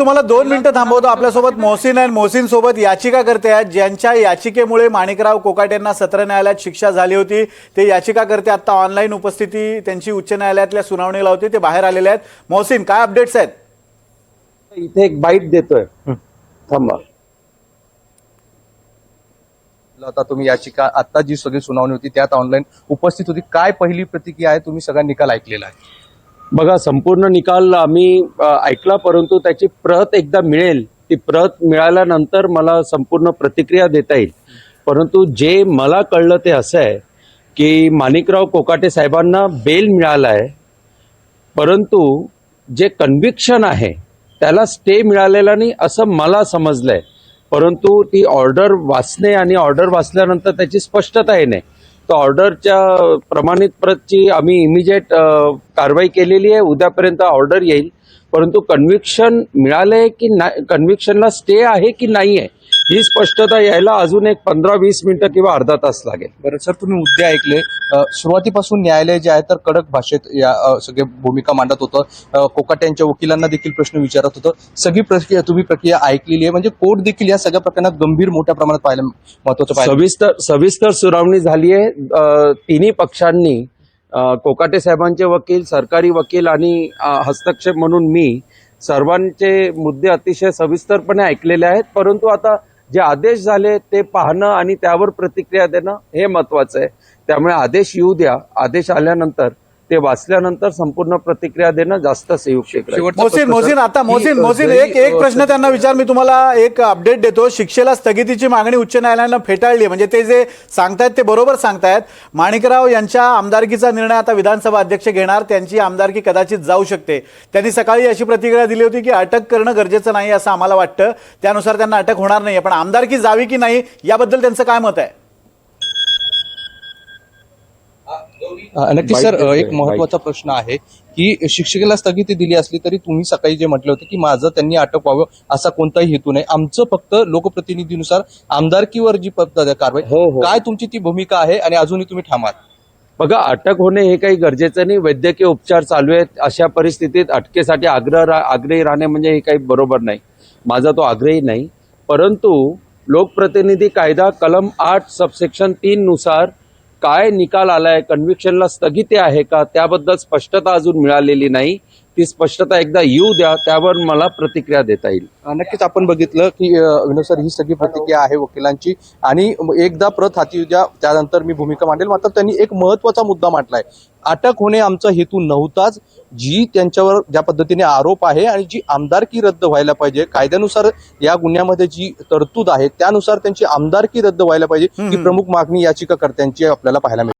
तुम्हाला दोन मिनिटं थांबवतो. आपल्यासोबत मोहसिन आहे. मोहसिन सोबत याचिका करते आहेत. ज्यांच्या याचिकेमुळे माणिकराव कोकाटेंना सत्र न्यायालयात शिक्षा झाली होती. ते याचिका करते. आता ऑनलाईन उपस्थिती त्यांची उच्च न्यायालयातल्या सुनावणीला होती. ते बाहेर आलेले आहेत. मोहसिन काय अपडेट्स आहेत? इथे एक बाईट देतोय. थांबा. आता तुम्ही याचिका आता जी सगळी सुनावणी होती त्यात ऑनलाईन उपस्थित होती. काय पहिली प्रतिक्रिया आहे? तुम्ही सगळा निकाल ऐकलेला आहे. बघा संपूर्ण निकाल आम्ही ऐकला परंतु त्याची प्रत एकदा मिळेल. ती प्रत मिळाल्यानंतर मला संपूर्ण प्रतिक्रिया देता येईल. परंतु जे मला कळलं ते असं आहे की माणिकराव कोकाटे साहेबांना बेल मिळाला आहे परंतु जे कन्व्हिक्शन आहे त्याला स्टे मिळालेला नाही असं मला समजलं आहे परंतु ती ऑर्डर वाचणे आणि ऑर्डर वाचल्यानंतर त्याची स्पष्टता येणे तर ऑर्डरच्या प्रमाणित प्रतची आम्ही इमिजिएट कारवाई केलेली आहे. उद्यापर्यंत ऑर्डर येईल. परंतु कन्व्हिक्शन मिळालंय की नाही कन्व्हिक्शनला स्टे आहे की नाही आहे ही स्पष्टता यायला अजून एक पंधरा वीस मिनिटं किंवा अर्धा तास लागेल. बरं सर तुम्ही मुद्दे ऐकले. सुरुवातीपासून न्यायालय जे आहे तर कडक भाषेत या सगळे भूमिका मांडत होतं. कोकाट्यांच्या वकिलांना देखील प्रश्न विचारत होतं. सगळी प्रक्रिया तुम्ही प्रक्रिया ऐकलेली आहे. म्हणजे कोर्ट देखील या सगळ्या प्रकरणात गंभीर मोठ्या प्रमाणात पाहायला महत्वाचं सविस्तर सविस्तर सुनावणी झाली आहे. तिन्ही पक्षांनी कोकाटे साहेबांचे वकील सरकारी वकील आणि हस्तक्षेप म्हणून मी सर्वांचे मुद्दे अतिशय सविस्तरपणे ऐकलेले आहेत. परंतु आता जे आदेश झाले ते पाहणं आणि त्यावर प्रतिक्रिया देणं हे महत्वाचं आहे. त्यामुळे आदेश येऊ द्या. आदेश आल्यानंतर ते वाचल्यानंतर संपूर्ण प्रतिक्रिया देणं जास्त संयुक्त शेवटचा मोहसिन आता की, मोहसिन एक एक प्रश्न त्यांना विचार. मी तुम्हाला एक अपडेट देतो. शिक्षेला स्थगितीची मागणी उच्च न्यायालयानं फेटाळली. म्हणजे ते जे सांगतायत ते बरोबर सांगतायत. माणिकराव यांच्या आमदारकीचा निर्णय आता विधानसभा अध्यक्ष घेणार. त्यांची आमदारकी कदाचित जाऊ शकते. त्यांनी सकाळी अशी प्रतिक्रिया दिली होती की अटक करणं गरजेचं नाही असं आम्हाला वाटतं. त्यानुसार त्यांना अटक होणार नाही पण आमदारकी जावी की नाही याबद्दल त्यांचं काय मत आहे? नक्की सर एक महत्त्वाचा प्रश्न आहे की शिक्षकेला स्थगिती दिली असली तरी तुम्ही सकाळी जे म्हटलं होतं की माझं त्यांनी अटक व्हावं असा कोणताही हेतू नाही. आमचं फक्त लोकप्रतिनिधीनुसार आमदारकीवर जी पद्धत कारवाई हो, हो. काय तुमची ती भूमिका आहे आणि अजूनही तुम्ही ठामात बघा अटक होणे हे काही गरजेचं नाही. वैद्यकीय उपचार चालू आहेत. अशा परिस्थितीत अटकेसाठी आग्रह आग्रही राहणे म्हणजे हे काही बरोबर नाही. माझा तो आग्रही नाही. परंतु लोकप्रतिनिधी कायदा कलम आठ सबसेक्शन तीन नुसार काय निकाल आलाय कन्व्हिक्शनला स्थगिती आहे का? त्याबद्दल स्पष्टता अजून मिळालेली नाही. ती स्पष्टता एकदा येऊ द्या त्यावर मला प्रतिक्रिया देता येईल. नक्कीच आपण बघितलं की विनोद सर ही सगळी प्रतिक्रिया आहे वकिलांची. आणि एकदा प्रत हाती द्या त्यानंतर मी भूमिका मांडेल. मात्र त्यांनी एक महत्त्वाचा मुद्दा मांडलाय. अटक होणे आमचा हेतू नव्हताच. जी त्यांच्यावर ज्या पद्धतीने आरोप आहे आणि जी आमदारकी रद्द व्हायला पाहिजे कायद्यानुसार या गुन्ह्यामध्ये जी तरतूद आहे त्यानुसार त्यांची आमदारकी रद्द व्हायला पाहिजे ही प्रमुख मागणी याचिकाकर्त्यांची आपल्याला पाहायला मिळते.